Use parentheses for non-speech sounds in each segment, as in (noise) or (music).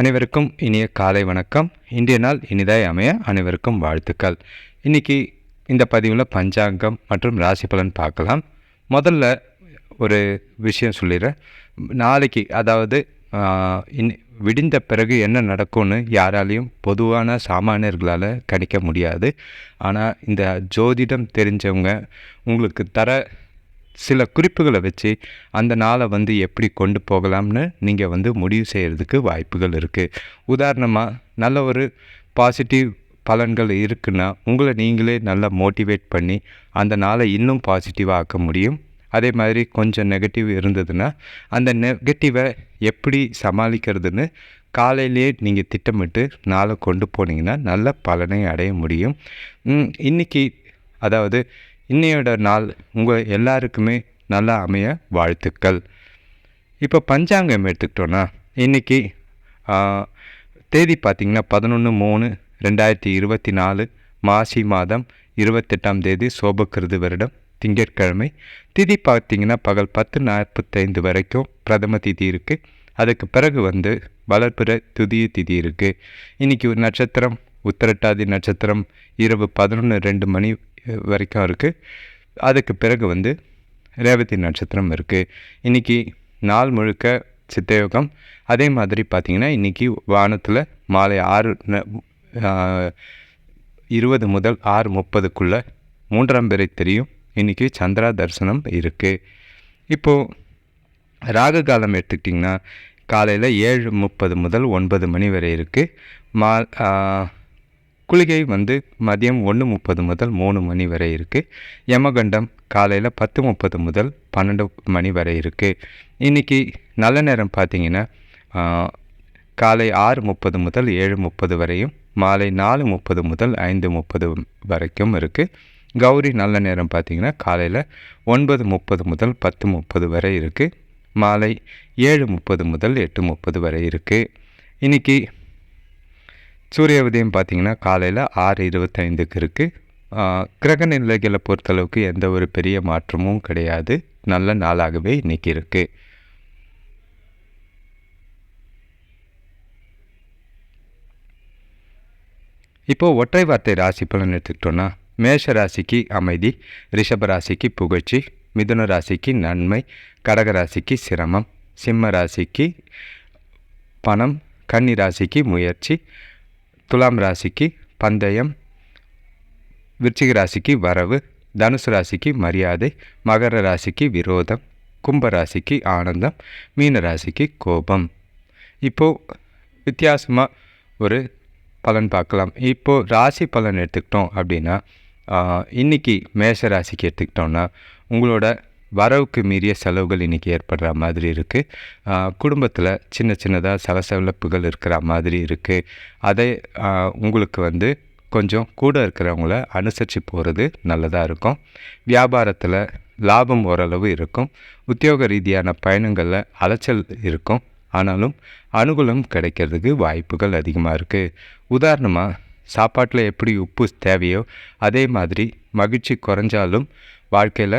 அனைவருக்கும் இனிய காலை வணக்கம். இன்றைய நாள் இனிதாய் அமைய அனைவருக்கும் வாழ்த்துக்கள். இன்றைக்கி இந்த பதிவில் பஞ்சாங்கம் மற்றும் ராசி பலன் பார்க்கலாம். முதல்ல ஒரு விஷயம் சொல்லிடுறேன். நாளைக்கு அதாவது இன் விடிந்த பிறகு என்ன நடக்கும்னு யாராலையும் பொதுவான சாமானியர்களால் கணிக்க முடியாது. ஆனால் இந்த ஜோதிடம் தெரிஞ்சவங்க உங்களுக்கு தர சில குறிப்புகளை வச்சு அந்த நாளை வந்து எப்படி கொண்டு போகலாம்னு நீங்கள் வந்து முடிவு செய்கிறதுக்கு வாய்ப்புகள் இருக்குது உதாரணமாக நல்ல ஒரு பாசிட்டிவ் பலன்கள் இருக்குன்னா உங்களை நீங்களே நல்லா மோட்டிவேட் பண்ணி அந்த நாளை இன்னும் பாசிட்டிவாக ஆக்க முடியும். அதே மாதிரி கொஞ்சம் நெகட்டிவ் இருந்ததுன்னா அந்த நெகட்டிவை எப்படி சமாளிக்கிறதுன்னு காலையிலேயே நீங்கள் திட்டமிட்டு நாளை கொண்டு போனீங்கன்னா நல்ல பலனை அடைய முடியும். இன்றைக்கி இன்னைக்கு அதாவது இன்னையோட நாள் உங்கள் எல்லாருக்குமே நல்லா அமைய வாழ்த்துக்கள். இப்போ பஞ்சாங்கம் எடுத்துக்கிட்டோன்னா இன்றைக்கி தேதி பார்த்திங்கன்னா பதினொன்று மூணு ரெண்டாயிரத்தி இருபத்தி நாலு மாசி மாதம் இருபத்தெட்டாம் தேதி சோபக்கிருது வருடம் திங்கட்கிழமை. திதி பார்த்திங்கன்னா பகல் பத்து நாற்பத்தைந்து வரைக்கும் பிரதம திதி இருக்குது அதுக்கு பிறகு வந்து வளர்ப்புற துதிய திதி இருக்குது இன்றைக்கி ஒரு நட்சத்திரம் உத்திரட்டாதி நட்சத்திரம் இரவு பதினொன்று ரெண்டு மணி வரைக்கும் இருக்குது அதுக்கு பிறகு வந்து ரேவதி நட்சத்திரம் இருக்குது இன்றைக்கி நாள் முழுக்க சித்தயோகம். அதே மாதிரி பார்த்திங்கன்னா இன்றைக்கி வானத்தில் மாலை ஆறு இருபது முதல் ஆறு முப்பதுக்குள்ளே மூன்றாம் பிறை தெரியும். இன்றைக்கி சந்திரா தரிசனம் இருக்குது இப்போது ராகு காலம் எடுத்துக்கிட்டிங்கன்னா காலையில் ஏழு முப்பது முதல் ஒன்பது மணி வரை இருக்குது மா குளிகை வந்து மதியம் ஒன்று முப்பது முதல் மூணு மணி வரை இருக்குது யமகண்டம் காலையில் பத்து முப்பது முதல் பன்னெண்டு மணி வரை இருக்குது இன்றைக்கி நல்ல நேரம் பார்த்தீங்கன்னா காலை ஆறு முப்பது முதல் ஏழு முப்பது வரையும் மாலை நாலு முப்பது முதல் ஐந்து முப்பது வரைக்கும் இருக்குது கௌரி நல்ல நேரம் பார்த்தீங்கன்னா காலையில் ஒன்பது முப்பது முதல் பத்து முப்பது வரை இருக்குது மாலை ஏழு முப்பது முதல் எட்டு முப்பது வரை இருக்குது இன்றைக்கி சூரிய உதயம் பார்த்திங்கன்னா காலையில் ஆறு இருபத்தைந்துக்கு இருக்குது கிரக நிலைகளை பொறுத்தளவுக்கு எந்த ஒரு பெரிய மாற்றமும் கிடையாது. நல்ல நாளாகவே இன்றைக்கி இருக்குது இப்போது ஒற்றை வார்த்தை ராசி பலன் எடுத்துக்கிட்டோன்னா மேஷ ராசிக்கு அமைதி ரிஷப ராசிக்கு புகழ்ச்சி மிதுன ராசிக்கு நன்மை கடக ராசிக்கு சிரமம் சிம்ம ராசிக்கு பணம் கன்னி ராசிக்கு முயற்சி துலாம் ராசிக்கு பந்தயம் விருச்சிக ராசிக்கு வரவு தனுசு ராசிக்கு மரியாதை மகர ராசிக்கு விரோதம் கும்ப ராசிக்கு ஆனந்தம் மீன ராசிக்கு கோபம். இப்போது வித்தியாசமாக ஒரு பலன் பார்க்கலாம். இப்போது ராசி பலன் எடுத்துக்கிட்டோம் அப்படின்னா இன்றைக்கி இன்னைக்கு மேஷ ராசிக்கு எடுத்துக்கிட்டோம்னா உங்களோட வரவுக்கு மீறிய செலவுகள் இன்றைக்கி ஏற்படுற மாதிரி இருக்குது குடும்பத்தில் சின்ன சின்னதாக சலசலப்புகள் இருக்கிற மாதிரி இருக்குது அதை உங்களுக்கு வந்து கொஞ்சம் கூட இருக்கிறவங்கள அனுசரித்து போகிறது நல்லதாக இருக்கும். வியாபாரத்தில் லாபம் ஓரளவு இருக்கும். உத்தியோக ரீதியான பயணங்களில் அலைச்சல் இருக்கும். ஆனாலும் அனுகூலம் கிடைக்கிறதுக்கு வாய்ப்புகள் அதிகமாக இருக்குது உதாரணமாக சாப்பாட்டில் எப்படி உப்பு தேவையோ அதே மாதிரி மகிழ்ச்சி குறைஞ்சாலும் வாழ்க்கையில்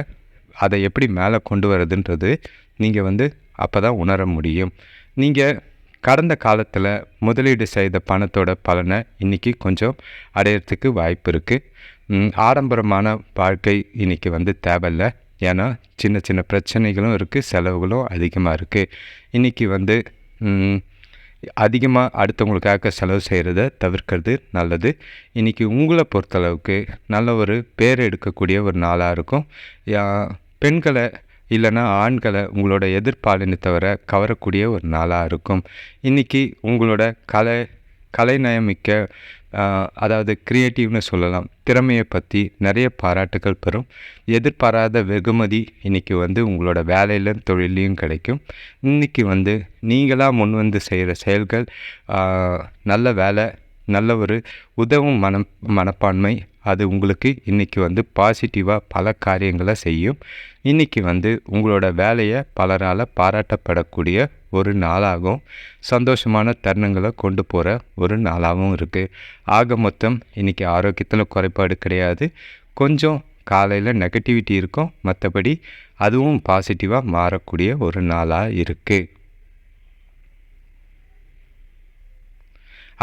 அதை எப்படி மேலே கொண்டு வரதுன்றது நீங்கள் வந்து அப்போ தான் உணர முடியும். நீங்கள் கடந்த காலத்தில் முதலீடு செய்த பணத்தோட பலனை இன்றைக்கி கொஞ்சம் அடையிறதுக்கு வாய்ப்பு இருக்குது ஆடம்பரமான வாழ்க்கை இன்றைக்கி வந்து தேவையில்லை. ஏன்னா சின்ன சின்ன பிரச்சனைகளும் இருக்குது செலவுகளும் அதிகமாக இருக்குது இன்றைக்கி வந்து அதிகமாக அடுத்தவங்களுக்காக செலவு செய்கிறத தவிர்க்கிறது நல்லது. இன்றைக்கி உங்களை பொறுத்தளவுக்கு நல்ல ஒரு பேர் எடுக்கக்கூடிய ஒரு நாளாக இருக்கும். யா- பெண்களை இல்லைன்னா ஆண்களை உங்களோட எதிர்பாலினத்தவரை கவரக்கூடிய ஒரு நாளாக இருக்கும். இன்றைக்கி உங்களோட கலை கலைநயமிக்க அதாவது க்ரியேட்டிவ்னு சொல்லலாம் திறமையை பற்றி நிறைய பாராட்டுகள் பெறும். எதிர்பாராத வெகுமதி இன்றைக்கி வந்து உங்களோட வேலையிலும் தொழிலையும் கிடைக்கும். இன்றைக்கி வந்து நீங்களாக முன் வந்து செய்கிற செயல்கள் நல்ல வேலை நல்ல ஒரு உதவும் மனம் மனப்பான்மை அது உங்களுக்கு இன்றைக்கி வந்து பாசிட்டிவாக பல காரியங்களை செய்யும். இன்றைக்கி வந்து உங்களோட வேலையை பலரால் பாராட்டப்படக்கூடிய ஒரு நாளாகவும் சந்தோஷமான தருணங்களை கொண்டு போகிற ஒரு நாளாகவும் இருக்குது ஆக மொத்தம் இன்றைக்கி ஆரோக்கியத்தில் குறைபாடு கிடையாது. கொஞ்சம் காலையில் நெகட்டிவிட்டி இருக்கும். மற்றபடி அதுவும் பாசிட்டிவாக மாறக்கூடிய ஒரு நாளாக இருக்குது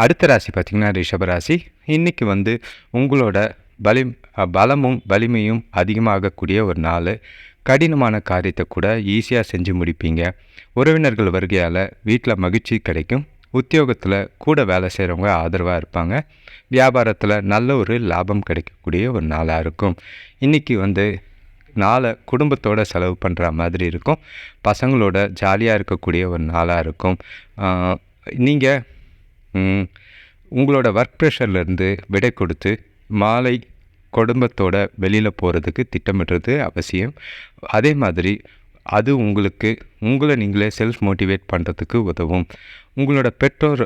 அடுத்த ராசி பார்த்திங்கன்னா ரிஷபராசி. இன்றைக்கி வந்து உங்களோட பலி பலமும் வலிமையும் அதிகமாகக்கூடிய ஒரு நாள். கடினமான காரியத்தை கூட ஈஸியாக செஞ்சு முடிப்பீங்க. உறவினர்கள் வருகையால் வீட்டில் மகிழ்ச்சி கிடைக்கும். உத்தியோகத்தில் கூட வேலை செய்கிறவங்க ஆதரவாக இருப்பாங்க. வியாபாரத்தில் நல்ல ஒரு லாபம் கிடைக்கக்கூடிய ஒரு நாளாக இருக்கும். இன்றைக்கி வந்து நாளை குடும்பத்தோடு செலவு பண்ணுற மாதிரி இருக்கும். பசங்களோட ஜாலியாக இருக்கக்கூடிய ஒரு நாளாக இருக்கும். நீங்கள் உங்களோட ஒர்க் ப்ரெஷர்லேருந்து விடை கொடுத்து மாலை குடும்பத்தோட வெளியில் போகிறதுக்கு திட்டமிடுறது அவசியம். அதே மாதிரி அது உங்களுக்கு உங்களை நீங்களே செல்ஃப் மோட்டிவேட் பண்ணுறதுக்கு உதவும். உங்களோட பெற்றோர்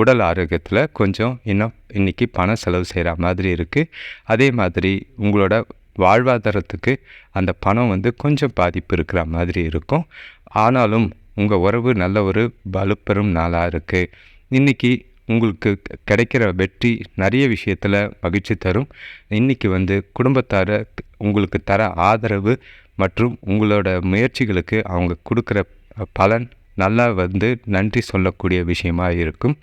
உடல் ஆரோக்கியத்தில் கொஞ்சம் இன்னும் இன்றைக்கி பணம் செலவு செய்கிற மாதிரி இருக்குது அதே மாதிரி உங்களோட வாழ்வாதாரத்துக்கு அந்த பணம் வந்து கொஞ்சம் பாதிப்பு இருக்கிற மாதிரி இருக்கும். ஆனாலும் உங்கள் உறவு நல்ல ஒரு வலுப்பெறும் நாளாக இருக்குது இன்றைக்கி உங்களுக்கு கிடைக்கிற வெற்றி நிறைய விஷயத்தில் மகிழ்ச்சி தரும். இன்றைக்கி வந்து குடும்பத்தார உங்களுக்கு தர ஆதரவு மற்றும் உங்களோட முயற்சிகளுக்கு அவங்க கொடுக்குற பலன் நல்லா வந்து நன்றி சொல்லக்கூடிய விஷயமாக இருக்கும்.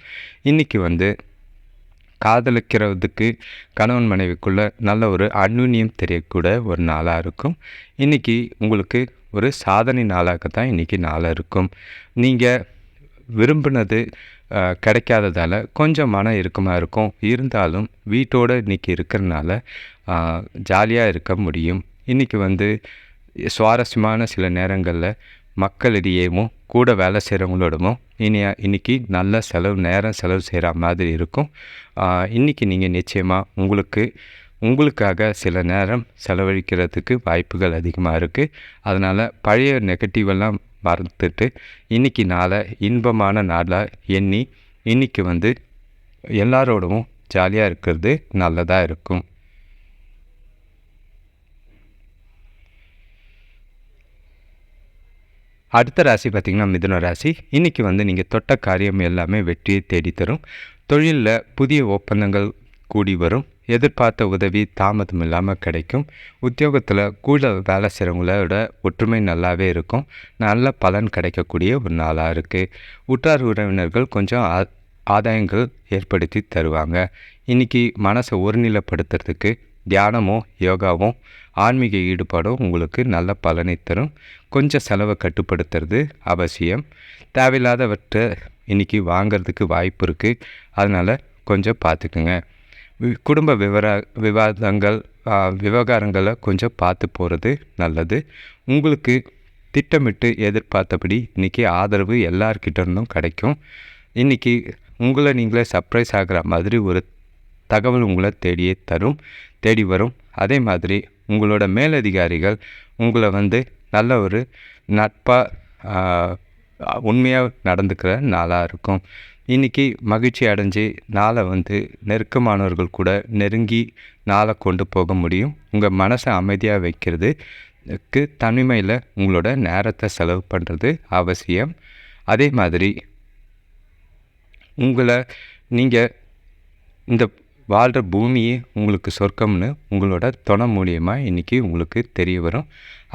இன்றைக்கி வந்து காதலிக்கிறதுக்கு கணவன் மனைவிக்குள்ளே நல்ல ஒரு அந்யுன்யம் தெரியக்கூட ஒரு நாளாக இருக்கும். இன்றைக்கி உங்களுக்கு ஒரு சாதனை நாளாக தான் இன்றைக்கி நாளாக இருக்கும். நீங்கள் விரும்பினது கிடைக்காததால் கொஞ்சம் மன இறுக்கமாக இருக்கும். இருந்தாலும் வீட்டோடு இன்றைக்கி இருக்கிறனால ஜாலியாக இருக்க முடியும். இன்றைக்கி வந்து சுவாரஸ்யமான சில நேரங்களில் மக்களிடையேவும் கூட வேலை செய்கிறவங்களோடவும் இனி இன்றைக்கி நல்ல செலவு நேரம் செலவு செய்கிற மாதிரி இருக்கும். இன்றைக்கி நீங்கள் நிச்சயமாக உங்களுக்கு உங்களுக்காக சில நேரம் செலவழிக்கிறதுக்கு வாய்ப்புகள் அதிகமாக இருக்குது அதனால் பழைய நெகட்டிவெல்லாம் மறந்துட்டு இன்றைக்கி நாளை இன்பமான நாளாக எண்ணி இன்றைக்கி வந்து எல்லாரோடவும் ஜாலியாக இருக்கிறது நல்லதாக இருக்கும். அடுத்த ராசி பார்த்திங்கன்னா மிதுன ராசி. இன்றைக்கி வந்து நீங்கள் தொட்ட காரியம் எல்லாமே வெற்றியை தேடித்தரும். தொழிலில் புதிய ஒப்பந்தங்கள் கூடி வரும். எதிர்பார்த்த உதவி தாமதம் இல்லாமல் கிடைக்கும். உத்தியோகத்தில் கூட வேலை செய்கிறவங்களோட ஒற்றுமை நல்லாவே இருக்கும். நல்ல பலன் கிடைக்கக்கூடிய ஒரு நாளாக இருக்குது உற்றார் உறவினர்கள் கொஞ்சம் ஆதாயங்கள் ஏற்படுத்தி தருவாங்க. இன்றைக்கி மனசை ஒருநிலைப்படுத்துறதுக்கு தியானமும் யோகாவும் ஆன்மீக ஈடுபாடும் உங்களுக்கு நல்ல பலனை தரும். கொஞ்சம் செலவை கட்டுப்படுத்துறது அவசியம். தேவையில்லாதவற்றை இன்றைக்கி வாங்கிறதுக்கு வாய்ப்பு இருக்குது அதனால் கொஞ்சம் பார்த்துக்குங்க. குடும்ப விவர விவாதங்கள் விவகாரங்களை கொஞ்சம் பார்த்து போகிறது நல்லது. உங்களுக்கு திட்டமிட்டு எதிர்பார்த்தபடி இன்றைக்கி ஆதரவு எல்லார்கிட்ட இருந்தும் கிடைக்கும். இன்றைக்கி உங்களை நீங்களே சர்ப்ரைஸ் ஆகிற மாதிரி ஒரு தகவல் உங்களை தேடியே தரும் தேடி வரும். அதே மாதிரி உங்களோட மேலதிகாரிகள் உங்களை வந்து நல்ல ஒரு நட்பாக உண்மையாக நடந்துக்கிற நாளாக இருக்கும். இன்றைக்கி மகிழ்ச்சி அடைஞ்சு நாளை வந்து நெருக்கமானவர்கள் கூட நெருங்கி நாளை கொண்டு போக முடியும். உங்கள் மனசை அமைதியாக வைக்கிறதுக்கு தனிமையில் உங்களோட நேரத்தை செலவு பண்ணுறது அவசியம். அதே மாதிரி உங்களை நீங்கள் இந்த வாழ்கிற பூமியே உங்களுக்கு சொர்க்கம்னு உங்களோட துணை மூலியமாக இன்றைக்கி உங்களுக்கு தெரிய வரும்.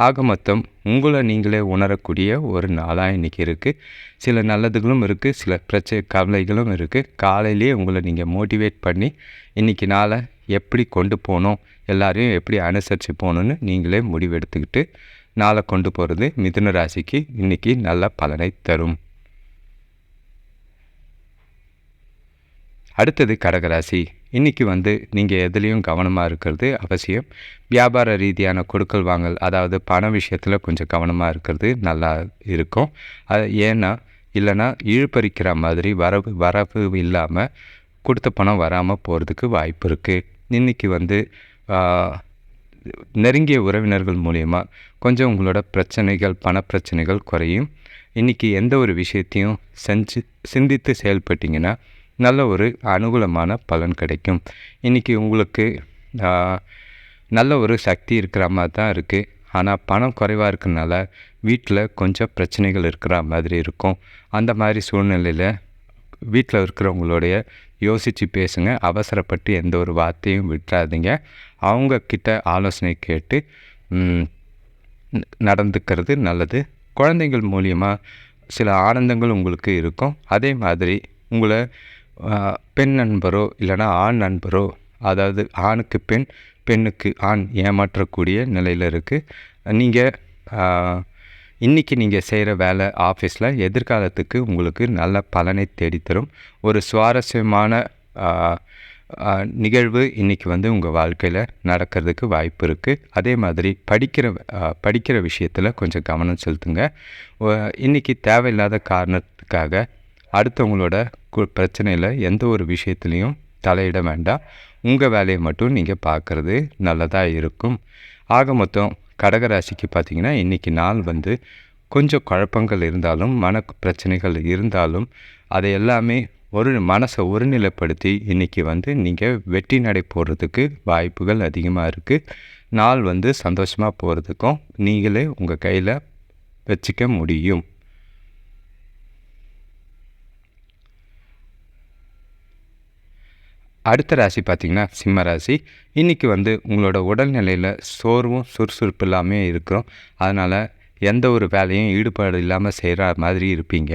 ஆக மொத்தம் உங்களை நீங்களே உணரக்கூடிய ஒரு நாளாக இன்றைக்கி இருக்குது சில நல்லதுகளும் இருக்குது சில பிரச்சனை கவலைகளும் இருக்குது காலையிலேயே உங்களை நீங்கள் மோட்டிவேட் பண்ணி இன்றைக்கி நாளை எப்படி கொண்டு போகணும் எல்லாரையும் எப்படி அனுசரித்து போகணுன்னு நீங்களே முடிவெடுத்துக்கிட்டு நாளை கொண்டு போகிறது மிதுன ராசிக்கு இன்றைக்கி நல்ல பலனை தரும். அடுத்தது கடகராசி. இன்றைக்கி வந்து நீங்கள் எதுலேயும் கவனமாக இருக்கிறது அவசியம். வியாபார ரீதியான கொடுக்கல் வாங்கல் அதாவது பண விஷயத்தில் கொஞ்சம் கவனமாக இருக்கிறது நல்லா இருக்கும். அது ஏன்னா இல்லைன்னா இழுப்பறிக்கிற மாதிரி வரவு வரவு இல்லாமல் கொடுத்த பணம் வராமல் போகிறதுக்கு வாய்ப்பு இருக்குது இன்றைக்கி வந்து நெருங்கிய உறவினர்கள் மூலயமா கொஞ்சம் உங்களோட பிரச்சனைகள் பண பிரச்சனைகள் குறையும். இன்றைக்கி எந்த ஒரு விஷயத்தையும் செஞ்சு சிந்தித்து செயல்பட்டிங்கன்னா நல்ல ஒரு அனுகூலமான பலன் கிடைக்கும். இன்றைக்கி உங்களுக்கு நல்ல ஒரு சக்தி இருக்கிற மாதிரி தான் இருக்குது ஆனால் பணம் குறைவாக இருக்கிறனால வீட்டில் கொஞ்சம் பிரச்சனைகள் இருக்கிற மாதிரி இருக்கும். அந்த மாதிரி சூழ்நிலையில் வீட்டில் இருக்கிறவங்களுடைய யோசித்து பேசுங்க. அவசரப்பட்டு எந்த ஒரு வார்த்தையும் விட்டுறாதீங்க. அவங்கக்கிட்ட ஆலோசனை கேட்டு நடந்துக்கிறது நல்லது. குழந்தைகள் மூலியமாக சில ஆனந்தங்கள் உங்களுக்கு இருக்கும். அதே மாதிரி உங்களை பெண் நண்பரோ இல்லைனா ஆண் நண்பரோ அதாவது ஆணுக்கு பெண் பெண்ணுக்கு ஆண் ஏமாற்றக்கூடிய நிலையில் இருக்குது நீங்கள் இன்றைக்கி நீங்கள் செய்கிற வேலை ஆஃபீஸில் எதிர்காலத்துக்கு உங்களுக்கு நல்ல பலனை தேடித்தரும். ஒரு சுவாரஸ்யமான நிகழ்வு இன்றைக்கி வந்து உங்கள் வாழ்க்கையில் நடக்கிறதுக்கு வாய்ப்பு இருக்குது அதே மாதிரி படிக்கிற படிக்கிற விஷயத்தில் கொஞ்சம் கவனம் செலுத்துங்க. இன்றைக்கி தேவையில்லாத காரணத்துக்காக அடுத்தவங்களோட கு பிரச்சனையில் எந்த ஒரு விஷயத்துலேயும் தலையிட வேண்டாம். உங்கள் வேலையை மட்டும் நீங்கள் பார்க்குறது நல்லதாக இருக்கும். ஆக மொத்தம் கடகராசிக்கு பார்த்திங்கன்னா இன்றைக்கி நாள் வந்து கொஞ்சம் குழப்பங்கள் இருந்தாலும் மன பிரச்சனைகள் இருந்தாலும் அதை எல்லாமே ஒரு மனசை ஒருநிலைப்படுத்தி இன்றைக்கி வந்து நீங்கள் வெற்றி நடை போடுறதுக்கு வாய்ப்புகள் அதிகமாக இருக்குது நாள் வந்து சந்தோஷமாக போகிறதுக்கும் நீங்களே உங்கள் கையில் வச்சுக்க முடியும். அடுத்த ராசி பார்த்திங்கன்னா சிம்ம ராசி. இன்றைக்கி வந்து உங்களோட உடல்நிலையில் சோர்வும் சுறுசுறுப்பு இல்லாமல் இருக்கிறோம். அதனால் எந்த ஒரு வேலையும் ஈடுபாடு இல்லாமல் செய்கிற மாதிரி இருப்பீங்க.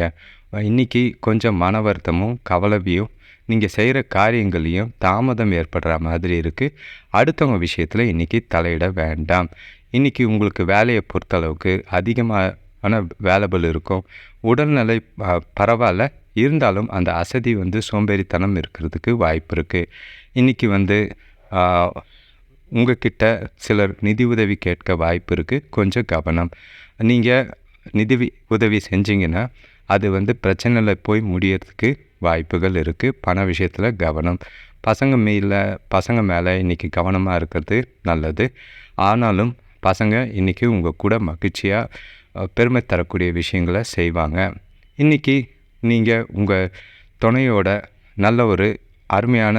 இன்றைக்கி கொஞ்சம் மன வருத்தமும் கவலையும் நீங்கள் செய்கிற காரியங்களையும் தாமதம் ஏற்படுற மாதிரி இருக்குது அடுத்தவங்க விஷயத்தில் இன்றைக்கி தலையிட வேண்டாம். இன்றைக்கி உங்களுக்கு வேலையை பொறுத்தளவுக்கு அதிகமான வேலைபல் இருக்கும். உடல்நிலை பரவாயில்ல. இருந்தாலும் அந்த அசதி வந்து சோம்பேறித்தனம் இருக்கிறதுக்கு வாய்ப்பு இருக்குது இன்றைக்கி வந்து உங்ககிட்ட சிலர் நிதி உதவி கேட்க வாய்ப்பு இருக்குது கொஞ்சம் கவனம். நீங்கள் நிதி உதவி செஞ்சீங்கன்னா அது வந்து பிரச்சனையில் போய் முடியறதுக்கு வாய்ப்புகள் இருக்குது பண விஷயத்தில் கவனம். பசங்க மேலே பசங்க மேலே இன்றைக்கி கவனமாக இருக்கிறது நல்லது. ஆனாலும் பசங்க இன்றைக்கி உங்கள் கூட மகிழ்ச்சியாக பெருமை தரக்கூடிய விஷயங்களை செய்வாங்க. இன்றைக்கி நீங்கள் உங்கள் துணையோட நல்ல ஒரு அருமையான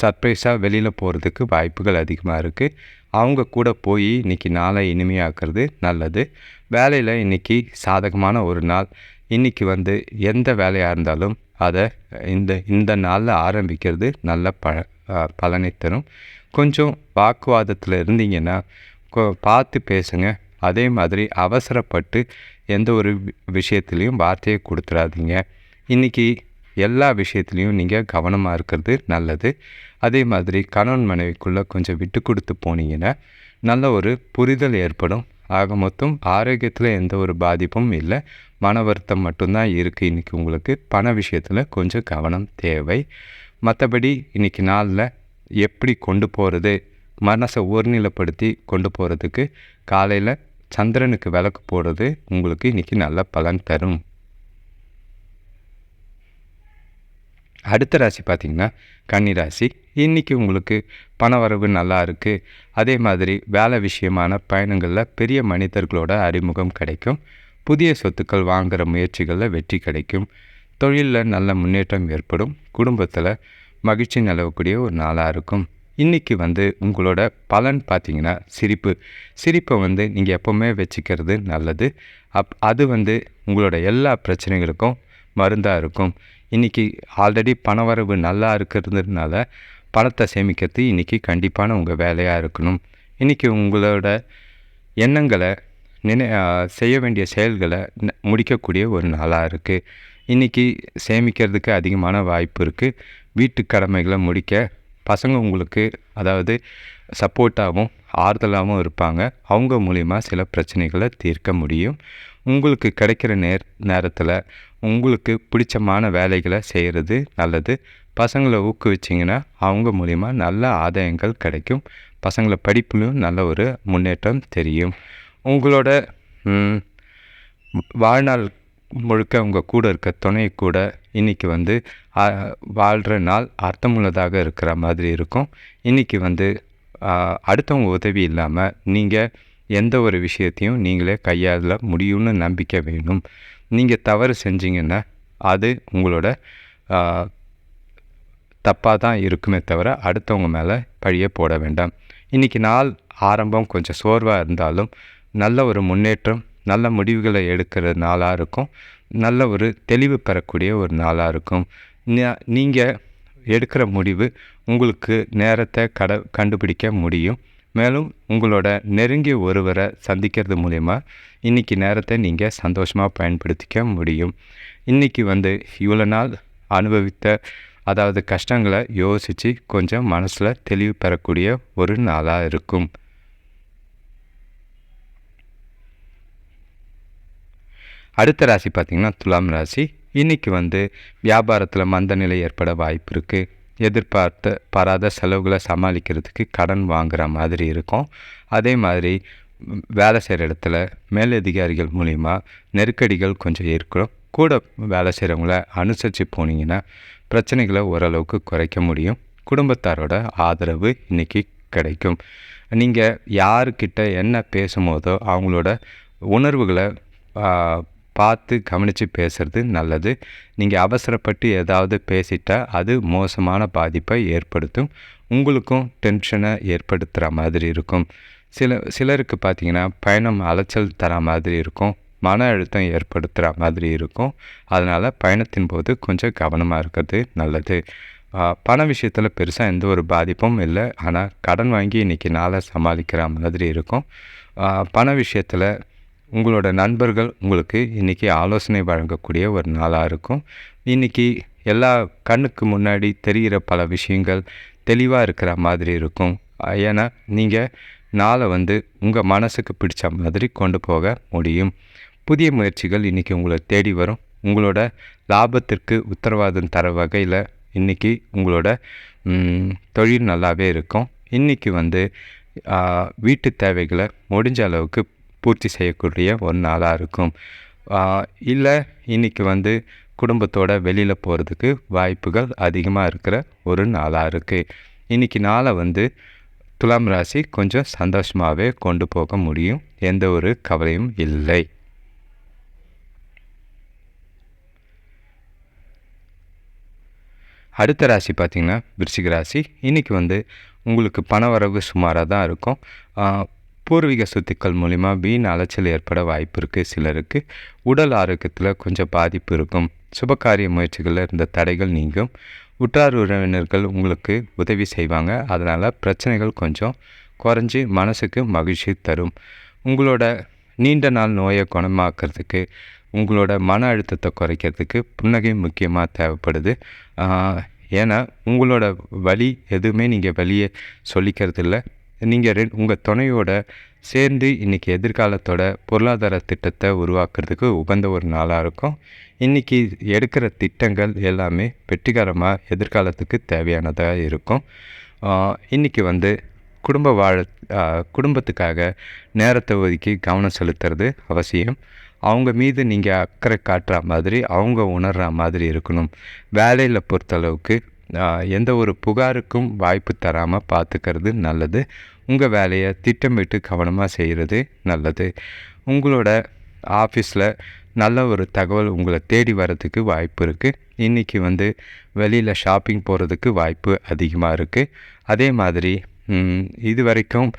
சர்ப்ரைஸாக வெளியில் போகிறதுக்கு வாய்ப்புகள் அதிகமாக இருக்குது அவங்க கூட போய் இன்றைக்கி நாளை இனிமையாக்குறது நல்லது. வேலையில் இன்றைக்கி சாதகமான ஒரு நாள். இன்றைக்கி வந்து எந்த வேலையாக இருந்தாலும் அதை இந்த இந்த நாளில் ஆரம்பிக்கிறது நல்ல ப பலனை தரும். கொஞ்சம் வாக்குவாதத்தில் இருந்தீங்கன்னா பார்த்து பேசுங்க. அதே மாதிரி அவசரப்பட்டு எந்த ஒரு விஷயத்துலேயும் வார்த்தையை கொடுத்துடாதீங்க இன்றைக்கி எல்லா விஷயத்துலேயும் நீங்கள் கவனமாக இருக்கிறது நல்லது. அதே மாதிரி கணவன் மனைவிக்குள்ளே கொஞ்சம் விட்டு கொடுத்து போனீங்கன்னா நல்ல ஒரு புரிதல் ஏற்படும். ஆக மொத்தம் ஆரோக்கியத்தில் எந்த ஒரு பாதிப்பும் இல்லை. மன வருத்தம் மட்டும்தான் இருக்குது இன்றைக்கி உங்களுக்கு. பண விஷயத்தில் கொஞ்சம் கவனம் தேவை. மற்றபடி இன்றைக்கி நாளில் எப்படி கொண்டு போகிறது மனசை ஒருநிலைப்படுத்தி கொண்டு போகிறதுக்கு காலையில் சந்திரனுக்கு விளக்கு போடுறது உங்களுக்கு இன்றைக்கி நல்ல பலன் தரும். அடுத்த ராசி பார்த்திங்கன்னா கன்னிராசி இன்றைக்கி உங்களுக்கு பண வரவு நல்லா இருக்குது அதே மாதிரி வேலை விஷயமான பயணங்களில் பெரிய மனிதர்களோட அறிமுகம் கிடைக்கும். புதிய சொத்துக்கள் வாங்குகிற முயற்சிகளில் வெற்றி கிடைக்கும். தொழிலில் நல்ல முன்னேற்றம் ஏற்படும். குடும்பத்தில் மகிழ்ச்சி நிலவக்கூடிய ஒரு நாளாக இருக்கும். இன்றைக்கி வந்து உங்களோட பலன் பார்த்திங்கன்னா சிரிப்பு. சிரிப்பை வந்து நீங்கள் எப்போவுமே வச்சுக்கிறது நல்லது. அப் அது வந்து உங்களோட எல்லா பிரச்சனைகளுக்கும் மருந்தாக இருக்கும். இன்றைக்கி ஆல்ரெடி பணவரவு நல்லா இருக்கிறதுனால பணத்தை சேமிக்கிறது இன்றைக்கி கண்டிப்பான உங்கள் வேலையாக இருக்கணும். இன்றைக்கி உங்களோட எண்ணங்களை நினை செய்ய வேண்டிய செயல்களை முடிக்கக்கூடிய ஒரு நாளாக இருக்குது இன்றைக்கி சேமிக்கிறதுக்கு அதிகமான வாய்ப்பு இருக்குது வீட்டு கடமைகளை முடிக்க பசங்க உங்களுக்கு அதாவது சப்போர்ட்டாகவும் ஆறுதலாகவும் இருப்பாங்க. அவங்க மூலிமா சில பிரச்சனைகளை தீர்க்க முடியும். உங்களுக்கு கிடைக்கிற நேர் நேரத்தில் உங்களுக்கு பிடிச்சமான வேலைகளை செய்கிறது நல்லது. பசங்களை ஊக்குவிச்சிங்கன்னா அவங்க மூலிமா நல்ல ஆதாயங்கள் கிடைக்கும். பசங்களை படிப்புலையும் நல்ல ஒரு முன்னேற்றம் தெரியும். உங்களோட வாழ்நாள் முழுக்க உங்கள் கூட இருக்க துணை கூட இன்றைக்கி வந்து வாழ்கிற நாள் அர்த்தமுள்ளதாக இருக்கிற மாதிரி இருக்கும். இன்றைக்கி வந்து அடுத்தவங்க உதவி இல்லாமல் நீங்கள் எந்த ஒரு விஷயத்தையும் நீங்களே கையாள முடியும்னு நம்பிக்கை வேணும். நீங்கள் தவறு செஞ்சீங்கன்னா அது உங்களோட தப்பாக தான் இருக்குமே தவிர அடுத்தவங்க மேலே பழிய போட வேண்டாம். இன்றைக்கி நாள் ஆரம்பம் கொஞ்சம் சோர்வாக இருந்தாலும் நல்ல ஒரு முன்னேற்றம் நல்ல முடிவுகளை எடுக்கிற நாளாக இருக்கும். நல்ல ஒரு தெளிவு பெறக்கூடிய ஒரு நாளாக இருக்கும். நீங்கள் எடுக்கிற முடிவு உங்களுக்கு நேரத்தை கட கண்டுபிடிக்க முடியும். மேலும் உங்களோட நெருங்கிய ஒருவரை சந்திக்கிறது மூலயமா இன்றைக்கி நேரத்தை நீங்கள் சந்தோஷமாக பயன்படுத்திக்க முடியும். இன்றைக்கி வந்து இவ்வளோ நாள் அனுபவித்த அதாவது கஷ்டங்களை யோசித்து கொஞ்சம் மனசில் தெளிவு பெறக்கூடிய ஒரு நாளாக இருக்கும். அடுத்த ராசி பார்த்திங்கன்னா துலாம் ராசி. இன்றைக்கி வந்து வியாபாரத்தில் மந்த நிலை ஏற்பட வாய்ப்பு இருக்குது எதிர்பார்த்த பாராத செலவுகளை சமாளிக்கிறதுக்கு கடன் வாங்குகிற மாதிரி இருக்கும். அதே மாதிரி வேலை செய்கிற இடத்துல மேலதிகாரிகள் மூலிமா நெருக்கடிகள் கொஞ்சம் ஏற்படும். கூட வேலை செய்கிறவங்கள அனுசரித்து போனீங்கன்னா பிரச்சனைகளை ஓரளவுக்கு குறைக்க முடியும். குடும்பத்தாரோட ஆதரவு இன்றைக்கி கிடைக்கும். நீங்கள் யாருக்கிட்ட என்ன பேசும்போதோ அவங்களோட உணர்வுகளை பார்த்து கவனித்து பேசுகிறது நல்லது. நீங்கள் அவசரப்பட்டு ஏதாவது பேசிட்டால் அது மோசமான பாதிப்பை ஏற்படுத்தும். உங்களுக்கும் டென்ஷனை ஏற்படுத்துகிற மாதிரி இருக்கும். சில சிலருக்கு பார்த்திங்கன்னா பயணம் அலைச்சல் தர மாதிரி இருக்கும். மன அழுத்தம் ஏற்படுத்துகிற மாதிரி இருக்கும். அதனால் பயணத்தின் போது கொஞ்சம் கவனமாக இருக்கிறது நல்லது. பண விஷயத்தில் பெருசாக எந்த ஒரு பாதிப்பும் இல்லை. ஆனால் கடன் வாங்கி இன்றைக்கி நாளை சமாளிக்கிற மாதிரி இருக்கும். பண விஷயத்தில் உங்களோட நண்பர்கள் உங்களுக்கு இன்றைக்கி ஆலோசனை வழங்கக்கூடிய ஒரு நாளாக இருக்கும். இன்றைக்கி எல்லா கண்ணுக்கு முன்னாடி தெரிகிற பல விஷயங்கள் தெளிவாக இருக்கிற மாதிரி இருக்கும். ஏன்னா நீங்கள் நாளை வந்து உங்கள் மனசுக்கு பிடிச்ச மாதிரி கொண்டு போக முடியும். புதிய முயற்சிகள் இன்றைக்கி உங்களை தேடி வரும். உங்களோட லாபத்திற்கு உத்தரவாதம் தர வகையில் இன்றைக்கி உங்களோட தொழில் நல்லாவே இருக்கும். இன்றைக்கி வந்து வீட்டு தேவைகளை முடிஞ்ச அளவுக்கு பூர்த்தி செய்யக்கூடிய ஒரு நாளாக இருக்கும். இல்லை இன்றைக்கி வந்து குடும்பத்தோட வெளியில் போகிறதுக்கு வாய்ப்புகள் அதிகமாக இருக்கிற ஒரு நாளாக இருக்குது இன்றைக்கி நாளை வந்து துலாம் ராசி கொஞ்சம் சந்தோஷமாகவே கொண்டு போக முடியும். எந்த ஒரு கவலையும் இல்லை. அடுத்த ராசி பார்த்திங்கன்னா விருச்சிக ராசி. இன்றைக்கி வந்து உங்களுக்கு பண வரவு சுமாராக தான் இருக்கும். பூர்வீக சொத்துக்கள் மூலிமா வீண் அலைச்சல் ஏற்பட வாய்ப்பு இருக்குது சிலருக்கு. உடல் ஆரோக்கியத்தில் கொஞ்சம் பாதிப்பு இருக்கும். சுபகாரிய முயற்சிகளில் இருந்த தடைகள் நீங்கும். உற்றார் உறவினர்கள் உங்களுக்கு உதவி செய்வாங்க. அதனால் பிரச்சனைகள் கொஞ்சம் குறைஞ்சி மனசுக்கு மகிழ்ச்சி தரும். உங்களோட நீண்ட நாள் நோயை குணமாக்கிறதுக்கு உங்களோட மன அழுத்தத்தை குறைக்கிறதுக்கு புன்னகை முக்கியமாக தேவைப்படுது. ஏன்னா உங்களோட வழி எதுவுமே நீங்கள் வெளியே சொல்லிக்கிறது இல்லை நீங்கள் ரெ உங்கள் துணையோட சேர்ந்து இன்றைக்கி எதிர்காலத்தோட பொருளாதார திட்டத்தை உருவாக்குறதுக்கு உகந்த ஒரு நாளாக இருக்கும். இன்றைக்கி எடுக்கிற திட்டங்கள் எல்லாமே வெற்றிகரமாக எதிர்காலத்துக்கு தேவையானதாக இருக்கும். இன்றைக்கி வந்து குடும்ப வாழ குடும்பத்துக்காக நேரத்தை ஒதுக்கி கவனம் செலுத்துறது அவசியம். அவங்க மீது நீங்கள் அக்கறை காட்டுற மாதிரி அவங்க உணர்கிற மாதிரி இருக்கணும். வேலையில் பொறுத்தளவுக்கு எந்த ஒரு புகாருக்கும் வாய்ப்பு தராமல் பார்த்துக்கிறது நல்லது. உங்கள் வேலையை திட்டமிட்டு கவனமாக செய்கிறது நல்லது. உங்களோட ஆஃபீஸில் நல்ல ஒரு தகவல் உங்களை தேடி வர்றதுக்கு வாய்ப்பு இருக்குது இன்றைக்கி வந்து வெளியில் ஷாப்பிங் போகிறதுக்கு வாய்ப்பு அதிகமாக இருக்குது அதே மாதிரி இது வரைக்கும்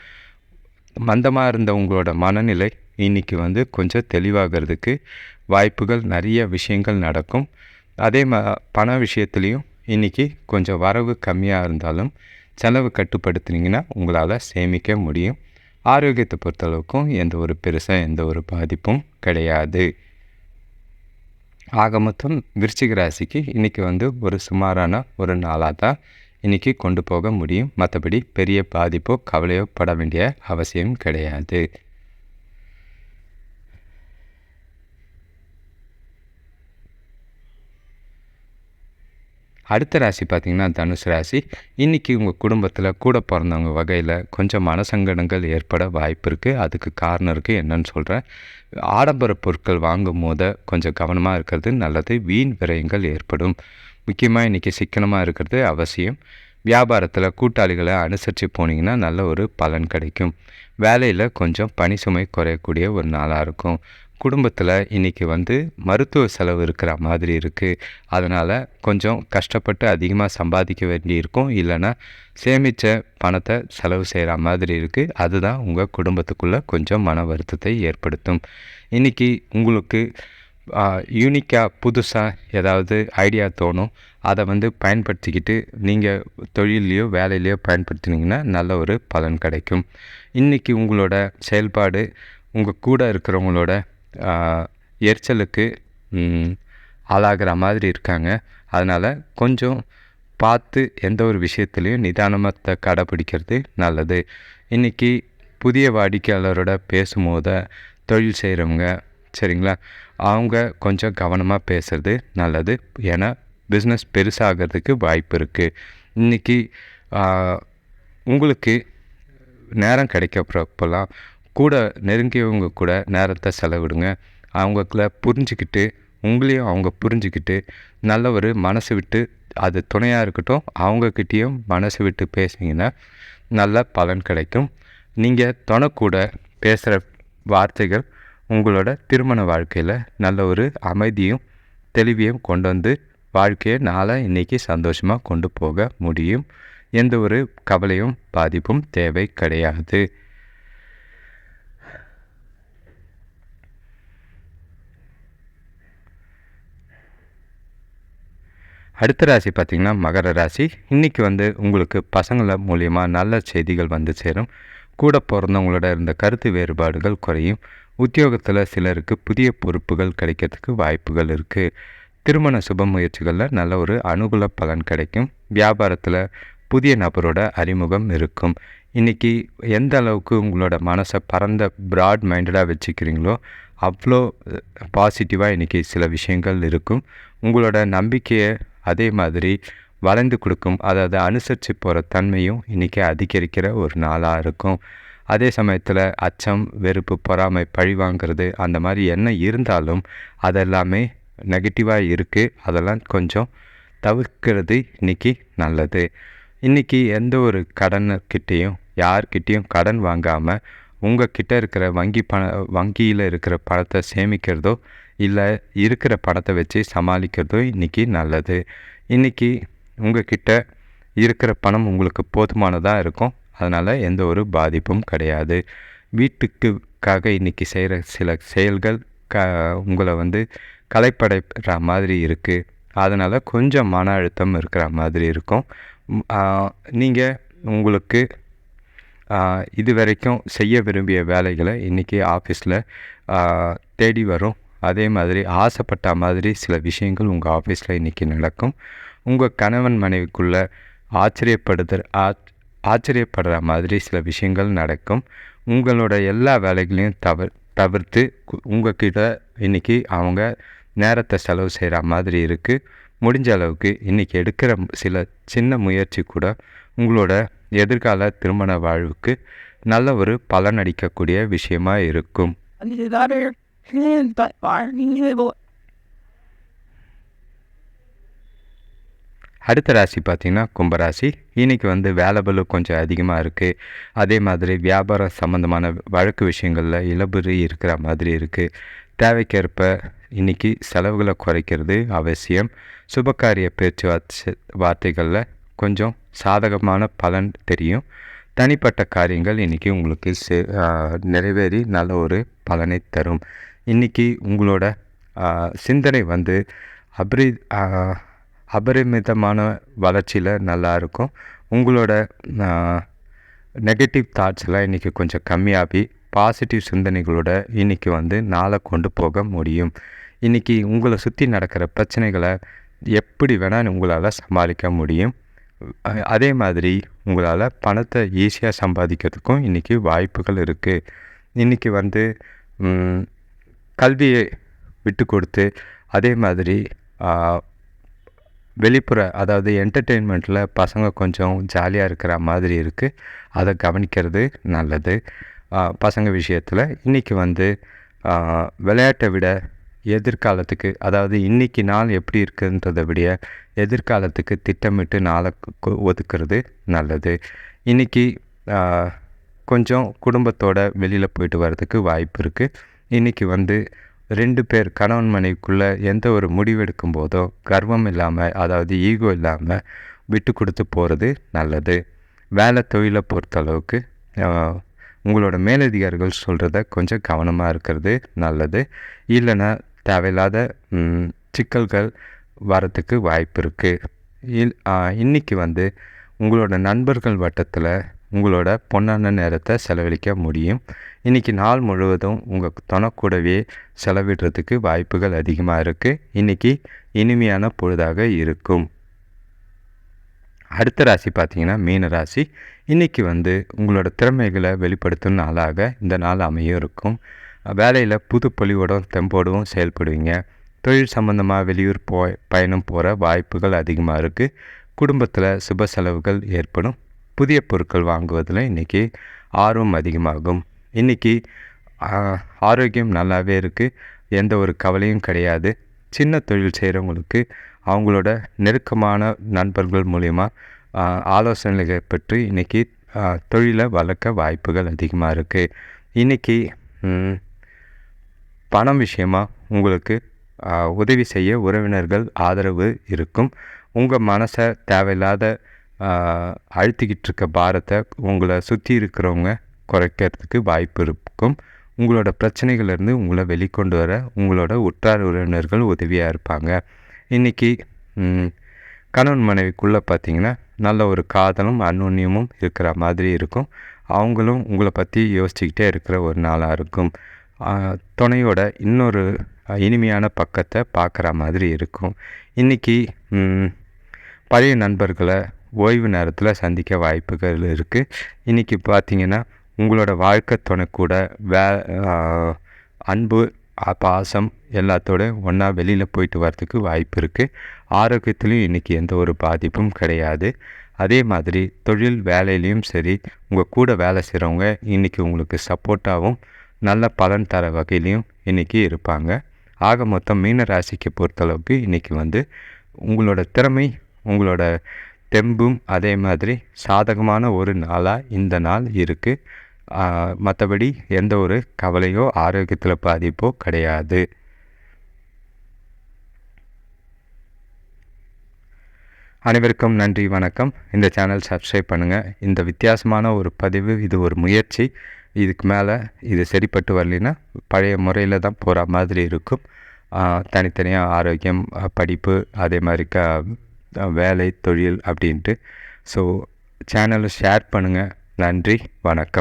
மந்தமாக இருந்த உங்களோட மனநிலை இன்றைக்கி வந்து கொஞ்சம் தெளிவாகிறதுக்கு வாய்ப்புகள் நிறைய விஷயங்கள் நடக்கும். அதே மா பண விஷயத்துலேயும் இன்றைக்கி கொஞ்சம் வரவு கம்மியாக இருந்தாலும் செலவு கட்டுப்படுத்துனீங்கன்னா உங்களால் சேமிக்க முடியும். ஆரோக்கியத்தை பொறுத்தளவுக்கும் எந்த ஒரு பெருசாக எந்த ஒரு பாதிப்பும் கிடையாது. ஆக மொத்தம் விருச்சிக ராசிக்கு இன்றைக்கி வந்து ஒரு சுமாரான ஒரு நாளாக தான் இன்றைக்கி கொண்டு போக முடியும். மற்றபடி பெரிய பாதிப்போ கவலையோ பட வேண்டிய அவசியம் கிடையாது. அடுத்த ராசி பார்த்திங்கன்னா தனுசு ராசி. இன்றைக்கி உங்கள் குடும்பத்தில் கூட பிறந்தவங்க வகையில் கொஞ்சம் மனசங்கடங்கள் ஏற்பட வாய்ப்பு இருக்குது அதுக்கு காரணம் இருக்குது என்னன்னு சொல்கிறேன் ஆடம்பர பொருட்கள் வாங்கும் போது கொஞ்சம் கவனமாக இருக்கிறது நல்லது. வீண் விரயங்கள் ஏற்படும். முக்கியமாக இன்றைக்கி சிக்கனமாக இருக்கிறது அவசியம். வியாபாரத்தில் கூட்டாளிகளை அனுசரித்து போனீங்கன்னா நல்ல ஒரு பலன் கிடைக்கும். வேலையில் கொஞ்சம் பணி சுமை குறையக்கூடிய ஒரு நாளாக இருக்கும். குடும்பத்தில் இன்றைக்கி வந்து மருத்துவ செலவு இருக்கிற மாதிரி இருக்குது அதனால் கொஞ்சம் கஷ்டப்பட்டு அதிகமாக சம்பாதிக்க வேண்டியிருக்கும். இல்லைன்னா சேமித்த பணத்தை செலவு செய்கிற மாதிரி இருக்குது அதுதான் உங்கள் குடும்பத்துக்குள்ளே கொஞ்சம் மன வருத்தத்தை ஏற்படுத்தும். இன்றைக்கி உங்களுக்கு யூனிக்காக புதுசாக ஏதாவது ஐடியா தோணும். அதை வந்து பயன்படுத்திக்கிட்டு நீங்கள் தொழிலையோ வேலையிலையோ பயன்படுத்தினீங்கன்னா நல்ல ஒரு பலன் கிடைக்கும். இன்றைக்கி உங்களோட செயல்பாடு உங்கள் கூட இருக்கிறவங்களோட எரிச்சலுக்கு ஆளாகிற மாதிரி இருக்காங்க. அதனால் கொஞ்சம் பார்த்து எந்த ஒரு விஷயத்துலையும் நிதானமத்தை கடைப்பிடிக்கிறது நல்லது. இன்றைக்கி புதிய வாடிக்கையாளரோட பேசும்போது தொழில் செய்கிறவங்க சரிங்களா? அவங்க கொஞ்சம் கவனமாக பேசுகிறது நல்லது. ஏன்னா பிஸ்னஸ் பெருசாகிறதுக்கு வாய்ப்பு இருக்குது இன்றைக்கி உங்களுக்கு நேரம் கிடைக்கிறப்பெல்லாம் கூட நெருங்கியவங்க கூட நேரத்தை செலவிடுங்க. அவங்கள புரிஞ்சுக்கிட்டு உங்களையும் அவங்க புரிஞ்சுக்கிட்டு நல்ல ஒரு மனசு விட்டு அது துணையாக இருக்கட்டும் அவங்கக்கிட்டேயும் மனசு விட்டு பேசுனீங்கன்னா நல்ல பலன் கிடைக்கும். நீங்கள் துணை கூட பேசுகிற வார்த்தைகள் உங்களோட திருமண வாழ்க்கையில் நல்ல ஒரு அமைதியும் தெளிவையும் கொண்டு வந்து வாழ்க்கையை நாளாக இன்றைக்கி சந்தோஷமாக கொண்டு போக முடியும். எந்த ஒரு கவலையும் பாதிப்பும் தேவை கிடையாது. அடுத்த ராசி பார்த்திங்கன்னா மகர ராசி. இன்றைக்கி வந்து உங்களுக்கு பசங்கள மூலியமாக நல்ல செய்திகள் வந்து சேரும். கூட பிறந்தவங்களோட இருந்த கருத்து வேறுபாடுகள் குறையும். உத்தியோகத்தில் சிலருக்கு புதிய பொறுப்புகள் கிடைக்கிறதுக்கு வாய்ப்புகள் இருக்குது திருமண சுப முயற்சிகளில் நல்ல ஒரு அனுகூல பலன் கிடைக்கும். வியாபாரத்தில் புதிய நபரோட அறிமுகம் இருக்கும். இன்றைக்கி எந்த அளவுக்கு உங்களோட மனசை பறந்த ப்ராட் மைண்டடாக வச்சுக்கிறீங்களோ அவ்வளோ பாசிட்டிவாக இன்றைக்கி சில விஷயங்கள் இருக்கும். உங்களோட நம்பிக்கையை அதே மாதிரி வளைந்து கொடுக்கும் அதாவது அனுசரித்து போகிற தன்மையும் இன்றைக்கி அதிகரிக்கிற ஒரு நாளாக இருக்கும். அதே சமயத்தில் அச்சம் வெறுப்பு பொறாமை பழி வாங்கிறது அந்த மாதிரி என்ன இருந்தாலும் அதெல்லாமே நெகட்டிவாக இருக்குது அதெல்லாம் கொஞ்சம் தவிர்க்கிறது இன்றைக்கி நல்லது. இன்றைக்கி எந்த ஒரு கடன்கிட்டேயும் யார்கிட்டேயும் கடன் வாங்காமல் உங்கள் கிட்டே இருக்கிற வங்கி பண வங்கியில் இருக்கிற பணத்தை சேமிக்கிறதோ இல்லை இருக்கிற பணத்தை வச்சு சமாளிக்கிறதும் இன்றைக்கி நல்லது. இன்றைக்கி உங்கள்கிட்ட இருக்கிற பணம் உங்களுக்கு போதுமானதாக இருக்கும். அதனால் எந்த ஒரு பாதிப்பும் கிடையாது. வீட்டுக்குக்காக இன்றைக்கி செய்கிற சில செயல்கள் க உங்களை வந்து கலைப்படைற மாதிரி இருக்குது அதனால் கொஞ்சம் மன அழுத்தம் இருக்கிற மாதிரி இருக்கும். நீங்கள் உங்களுக்கு இது வரைக்கும் செய்ய விரும்பிய வேலைகளை இன்றைக்கி ஆஃபீஸில் தேடி வரும். அதே மாதிரி ஆசைப்பட்ட மாதிரி சில விஷயங்கள் உங்கள் ஆஃபீஸில் இன்றைக்கி நடக்கும். உங்கள் கணவன் மனைவிக்குள்ளே ஆச்சரியப்படுதல் ஆச்சரியப்படுற மாதிரி சில விஷயங்கள் நடக்கும். உங்களோட எல்லா வேலைகளையும் தவிர தவிர்த்து உங்கள்கிட்ட இன்றைக்கி அவங்க நேரத்தை செலவு செய்கிற மாதிரி இருக்குது முடிஞ்ச அளவுக்கு இன்றைக்கி எடுக்கிற சில சின்ன முயற்சி கூட உங்களோட எதிர்கால திருமண வாழ்வுக்கு நல்ல ஒரு பலனளிக்கக்கூடிய விஷயமாக இருக்கும். (laughs) (laughs) அடுத்த ராசி பார்த்திங்கன்னா கும்பராசி. இன்றைக்கி வந்து வேலைபலு கொஞ்சம் அதிகமாக இருக்குது அதே மாதிரி வியாபாரம் சம்மந்தமான வழக்கு விஷயங்களில் இழபுரி இருக்கிற மாதிரி இருக்குது தேவைக்கேற்ப இன்றைக்கி செலவுகளை குறைக்கிறது அவசியம். சுபகாரிய பேச்சுவார்த்தை வார்த்தைகளில் கொஞ்சம் சாதகமான பலன் தெரியும். தனிப்பட்ட காரியங்கள் இன்றைக்கி உங்களுக்கு நிறைவேறி நல்ல ஒரு பலனை தரும். இன்றைக்கி உங்களோட சிந்தனை வந்து அபரி அபரிமிதமான வளர்ச்சியில் நல்லாயிருக்கும் உங்களோட நெகட்டிவ் தாட்ஸ்லாம் இன்றைக்கி கொஞ்சம் கம்மியாகி பாசிட்டிவ் சிந்தனைகளோட இன்றைக்கி வந்து நாளை கொண்டு போக முடியும். இன்றைக்கி உங்களை சுற்றி நடக்கிற பிரச்சனைகளை எப்படி வேணால் உங்களால் சமாளிக்க முடியும். அதே மாதிரி உங்களால் பணத்தை ஈஸியாக சம்பாதிக்கிறதுக்கும் இன்றைக்கி வாய்ப்புகள் இருக்குது இன்றைக்கி வந்து கல்வியை விட்டு கொடுத்து அதே மாதிரி வெளிப்புற அதாவது என்டர்டெயின்மெண்ட்டில் பசங்க கொஞ்சம் ஜாலியாக இருக்கிற மாதிரி இருக்குது அதை கவனிக்கிறது நல்லது. பசங்க விஷயத்தில் இன்றைக்கி வந்து விளையாட்டை விட எதிர்காலத்துக்கு அதாவது இன்றைக்கி நாள் எப்படி இருக்குன்றதை விட எதிர்காலத்துக்கு திட்டமிட்டு நாளை ஒதுக்கிறது நல்லது. இன்றைக்கி கொஞ்சம் குடும்பத்தோடு வெளியில் போயிட்டு வர்றதுக்கு வாய்ப்பு இருக்குது இன்றைக்கி வந்து ரெண்டு பேர் கணவன் மனைவிக்குள்ளே எந்த ஒரு முடிவெடுக்கும் போதோ கர்வம் இல்லாமல் அதாவது ஈகோ இல்லாமல் விட்டு கொடுத்து போகிறது நல்லது. வேலை தொழிலை பொறுத்தளவுக்கு உங்களோட மேலதிகாரிகள் சொல்கிறத கொஞ்சம் கவனமாக இருக்கிறது நல்லது. இல்லைன்னா தேவையில்லாத சிக்கல்கள் வரத்துக்கு வாய்ப்பு இருக்குது இல் இன்றைக்கி வந்து உங்களோட நண்பர்கள் வட்டத்தில் உங்களோட பொன்னான நேரத்தை செலவழிக்க முடியும். இன்றைக்கி நாள் முழுவதும் உங்கள் துணக்கூடவே செலவிடுறதுக்கு வாய்ப்புகள் அதிகமாக இருக்குது இன்றைக்கி இனிமையான பொழுதாக இருக்கும். அடுத்த ராசி பார்த்திங்கன்னா மீன ராசி. இன்றைக்கி வந்து உங்களோட திறமைகளை வெளிப்படுத்தும் நாளாக இந்த நாள் அமையும் இருக்கும். வேலையில் புது பொலிவோடும் தெம்போடவும் செயல்படுவீங்க. தொழில் சம்மந்தமாக வெளியூர் போ பயணம் போகிற வாய்ப்புகள் அதிகமாக இருக்குது குடும்பத்தில் சுப செலவுகள் ஏற்படும். புதிய பொருட்கள் வாங்குவதில் இன்றைக்கி ஆர்வம் அதிகமாகும். இன்றைக்கி ஆரோக்கியம் நல்லாவே இருக்குது எந்த ஒரு கவலையும் கிடையாது. சின்ன தொழில் செய்கிறவங்களுக்கு அவங்களோட நெருக்கமான நண்பர்கள் மூலிமா ஆலோசனைகள் பற்றி இன்றைக்கி தொழிலை வளர்க்க வாய்ப்புகள் அதிகமாக இருக்குது இன்றைக்கி பணம் விஷயமாக உங்களுக்கு உதவி செய்ய உறவினர்கள் ஆதரவு இருக்கும். உங்கள் மனசை தேவையில்லாத அழுத்திக்கிட்டு இருக்க பாரத்தை உங்களை சுற்றி இருக்கிறவங்க குறைக்கிறதுக்கு வாய்ப்பு இருக்கும். உங்களோட பிரச்சனைகள்லேருந்து உங்களை வெளிக்கொண்டு வர உங்களோட உற்றார் உறவினர்கள் உதவியாக இருப்பாங்க. இன்றைக்கி கணவன் மனைவிக்குள்ளே பார்த்திங்கன்னா நல்ல ஒரு காதலும் அந்நுண்ணியமும் இருக்கிற மாதிரி இருக்கும். அவங்களும் உங்களை பற்றி யோசிச்சுக்கிட்டே இருக்கிற ஒரு நாளாக இருக்கும். துணையோட இன்னொரு இனிமையான பக்கத்தை பார்க்குற மாதிரி இருக்கும். இன்றைக்கி பழைய நண்பர்களை ஓய்வு நேரத்தில் சந்திக்க வாய்ப்புகள் இருக்குது இன்றைக்கி பார்த்திங்கன்னா உங்களோட வாழ்க்கை துணை கூட வே அன்பு பாசம் எல்லாத்தோட ஒன்றா வெளியில் போயிட்டு வர்றதுக்கு வாய்ப்பு இருக்குது ஆரோக்கியத்துலேயும் இன்றைக்கி எந்த ஒரு பாதிப்பும் கிடையாது. அதே மாதிரி தொழில் வேலையிலையும் சரி உங்கள் கூட வேலை செய்கிறவங்க இன்றைக்கி உங்களுக்கு சப்போர்ட்டாகவும் நல்ல பலன் தர வகையிலையும் இன்றைக்கி இருப்பாங்க. ஆக மொத்தம் மீன ராசிக்கு பொறுத்தளவுக்கு இன்றைக்கி வந்து உங்களோட திறமை உங்களோட தெம்பும் அதே மாதிரி சாதகமான ஒரு நாளாக இந்த நாள் இருக்குது மற்றபடி எந்த ஒரு கவலையோ ஆரோக்கியத்தில் பாதிப்போ கிடையாது. அனைவருக்கும் நன்றி வணக்கம். இந்த சேனல் சப்ஸ்கிரைப் பண்ணுங்கள் இந்த வித்தியாசமான ஒரு பதிவு இது ஒரு முயற்சி. இதுக்கு மேலே இது சரிப்பட்டு வரலைன்னா பழைய முறையில் தான் போகிற மாதிரி இருக்கும். தனித்தனியாக ஆரோக்கியம் படிப்பு அதே மாதிரி க வேலை தொழில் அப்படின்ட்டு. ஸோ சேனலை ஷேர் பண்ணுங்கள் நன்றி வணக்கம்.